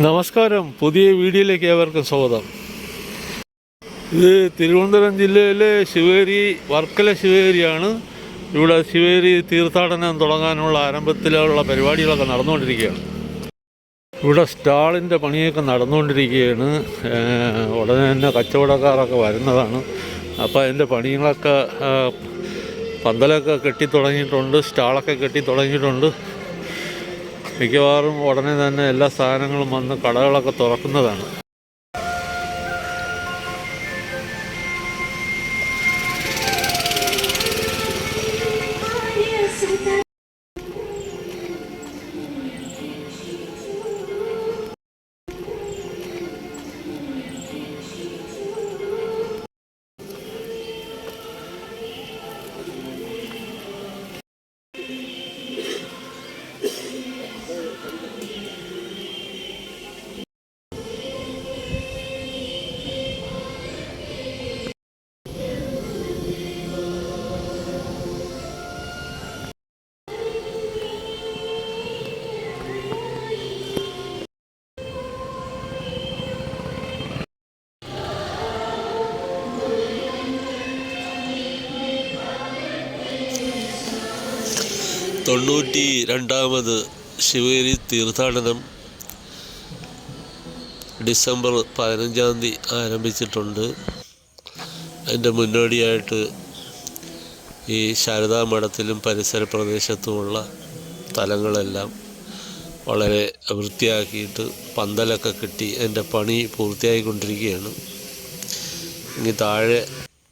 നമസ്കാരം. പുതിയ വീഡിയോയിലേക്ക് ഏവർക്കും സ്വാഗതം. ഇത് തിരുവനന്തപുരം ജില്ലയിലെ ശിവേരി വർക്കല ശിവേരിയാണ്. ഇവിടെ ശിവേരി തീർത്ഥാടനം തുടങ്ങാനുള്ള ആരംഭത്തിലുള്ള പരിപാടികളൊക്കെ നടന്നുകൊണ്ടിരിക്കുകയാണ്. ഇവിടെ സ്റ്റാളിന്റെ പണിയൊക്കെ നടന്നുകൊണ്ടിരിക്കുകയാണ്. ഉടനെ തന്നെ കച്ചവടക്കാരൊക്കെ വരുന്നതാണ്. അപ്പോൾ അതിന്റെ പണികളൊക്കെ പന്തലൊക്കെ കെട്ടി തുടങ്ങിയിട്ടുണ്ട് സ്റ്റാളൊക്കെ കെട്ടി തുടങ്ങിയിട്ടുണ്ട്. മിക്കവാറും ഉടനെ തന്നെ എല്ലാ സാധനങ്ങളും വന്ന് കടകളൊക്കെ തുറക്കുന്നതാണ്. തൊണ്ണൂറ്റി രണ്ടാമത് ശിവഗിരി തീർത്ഥാടനം ഡിസംബർ പതിനഞ്ചാം തീയതി ആരംഭിച്ചിട്ടുണ്ട്. അതിന്റെ മുന്നോടിയായിട്ട് ഈ ശാരദാ മഠത്തിലും പരിസര പ്രദേശത്തുമുള്ള സ്ഥലങ്ങളെല്ലാം വളരെ വൃത്തിയാക്കിയിട്ട് പന്തലൊക്കെ കെട്ടി അതിന്റെ പണി പൂർത്തിയായിക്കൊണ്ടിരിക്കുകയാണ്. ഇനി താഴെ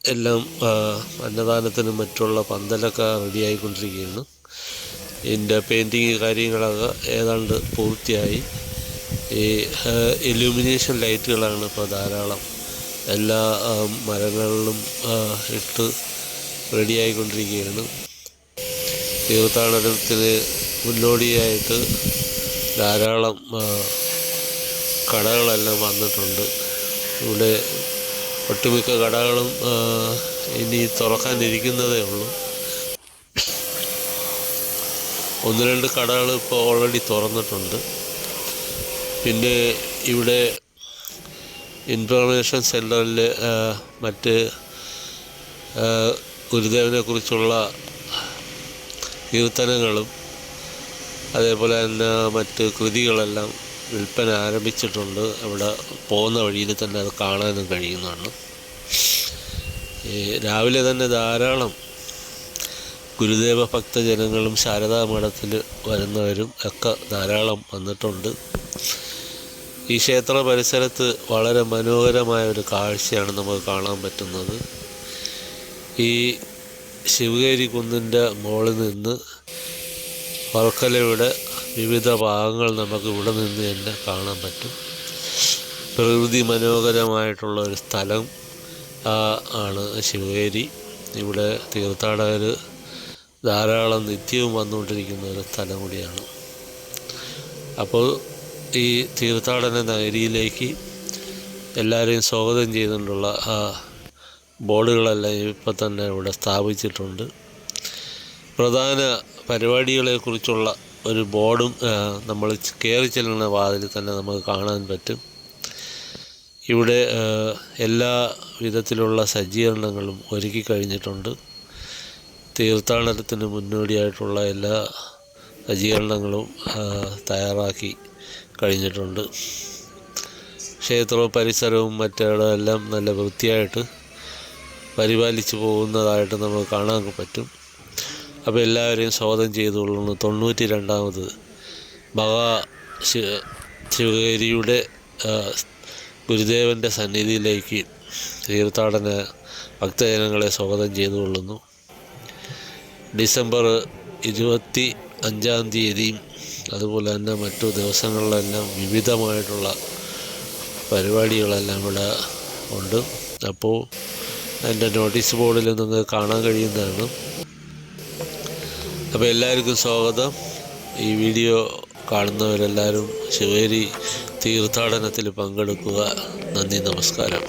എല്ലാം അന്നദാനത്തിനും മറ്റുള്ള പന്തലൊക്കെ റെഡിയായിക്കൊണ്ടിരിക്കുകയാണ്. ഇതിന്റെ പെയിന്റിങ് കാര്യങ്ങളൊക്കെ ഏതാണ്ട് പൂർത്തിയായി. ഈ ഇലുമിനേഷൻ ലൈറ്റുകളാണ് ഇപ്പോൾ ധാരാളം. എല്ലാ മരങ്ങളിലും ഇട്ട് റെഡിയായിക്കൊണ്ടിരിക്കുകയാണ്. തീർത്ഥാടനത്തിന് മുന്നോടിയായിട്ട് ധാരാളം കടകളെല്ലാം വന്നിട്ടുണ്ട്. ഇവിടെ ഒട്ടുമിക്ക കടകളും ഇനി തുറക്കാനിരിക്കുന്നതേ ഉള്ളൂ. ഒന്ന് രണ്ട് കടകൾ ഇപ്പോൾ ഓൾറെഡി തുറന്നിട്ടുണ്ട്. പിന്നെ ഇവിടെ ഇൻഫർമേഷൻ സെന്ററിൽ മറ്റ് ഗുരുദേവനെ ഗുരുദേവനെക്കുറിച്ചുള്ള കീർത്തനങ്ങളും അതേപോലെ തന്നെ മറ്റ് കൃതികളെല്ലാം വിൽപ്പന ആരംഭിച്ചിട്ടുണ്ട് അവിടെ പോകുന്ന വഴിയിൽ തന്നെ അത് കാണാനും കഴിയുന്നതാണ്. രാവിലെ തന്നെ ധാരാളം ഗുരുദേവ ഭക്തജനങ്ങളും ശാരദാ മഠത്തിൽ വരുന്നവരും ഒക്കെ ധാരാളം വന്നിട്ടുണ്ട്. ഈ ക്ഷേത്ര പരിസരത്ത് വളരെ മനോഹരമായ ഒരു കാഴ്ചയാണ് നമുക്ക് കാണാൻ പറ്റുന്നത്. ഈ ശിവഗേരി കുന്നിന്റെ മുകളിൽ നിന്ന് വർക്കലയുടെ വിവിധ ഭാഗങ്ങൾ നമുക്ക് ഇവിടെ നിന്ന് തന്നെ കാണാൻ പറ്റും. പ്രകൃതി മനോഹരമായിട്ടുള്ള ഒരു സ്ഥലം ആണ് ശിവഗിരി. ഇവിടെ തീർത്ഥാടകർ ധാരാളം നിത്യവും വന്നുകൊണ്ടിരിക്കുന്ന ഒരു സ്ഥലം കൂടിയാണ്. അപ്പോൾ ഈ തീർത്ഥാടന നഗരിയിലേക്ക് എല്ലാവരെയും സ്വാഗതം ചെയ്തുകൊണ്ടുള്ള ആ ബോർഡുകളെല്ലാം ഇപ്പം തന്നെ ഇവിടെ സ്ഥാപിച്ചിട്ടുണ്ട്. പ്രധാന പരിപാടികളെക്കുറിച്ചുള്ള ഒരു ബോർഡും നമ്മൾ കയറി ചെല്ലുന്ന വാതിൽ തന്നെ നമുക്ക് കാണാൻ പറ്റും. ഇവിടെ എല്ലാ വിധത്തിലുള്ള സജ്ജീകരണങ്ങളും ഒരുക്കി കഴിഞ്ഞിട്ടുണ്ട്. തീർത്ഥാടനത്തിന് മുന്നോടിയായിട്ടുള്ള എല്ലാ സജ്ജീകരണങ്ങളും തയ്യാറാക്കി കഴിഞ്ഞിട്ടുണ്ട്. ക്ഷേത്രവും പരിസരവും മറ്റെല്ലാം നല്ല വൃത്തിയായിട്ട് പരിപാലിച്ചു പോകുന്നതായിട്ട് നമുക്ക് കാണാൻ പറ്റും. അപ്പോൾ എല്ലാവരെയും സ്വാഗതം ചെയ്തുകൊള്ളുന്നു. തൊണ്ണൂറ്റി രണ്ടാമത് ശിവ ശിവഗിരിയുടെ ഗുരുദേവന്റെ സന്നിധിയിലേക്ക് തീർത്ഥാടന ഭക്തജനങ്ങളെ സ്വാഗതം ചെയ്തുകൊള്ളുന്നു. ഡിസംബർ ഇരുപത്തി അഞ്ചാം തീയതിയും അതുപോലെ തന്നെ മറ്റു ദിവസങ്ങളിലെല്ലാം വിവിധമായിട്ടുള്ള പരിപാടികളെല്ലാം ഇവിടെ ഉണ്ട്. അപ്പോൾ എന്റെ നോട്ടീസ് ബോർഡിൽ നിങ്ങൾക്ക് കാണാൻ കഴിയുന്നതാണ്. അപ്പോൾ എല്ലാവർക്കും സ്വാഗതം. ഈ വീഡിയോ കാണുന്നവരെല്ലാവരും ശിവേരി തീർത്ഥാടനത്തിൽ പങ്കെടുക്കുക. നന്ദി നമസ്കാരം.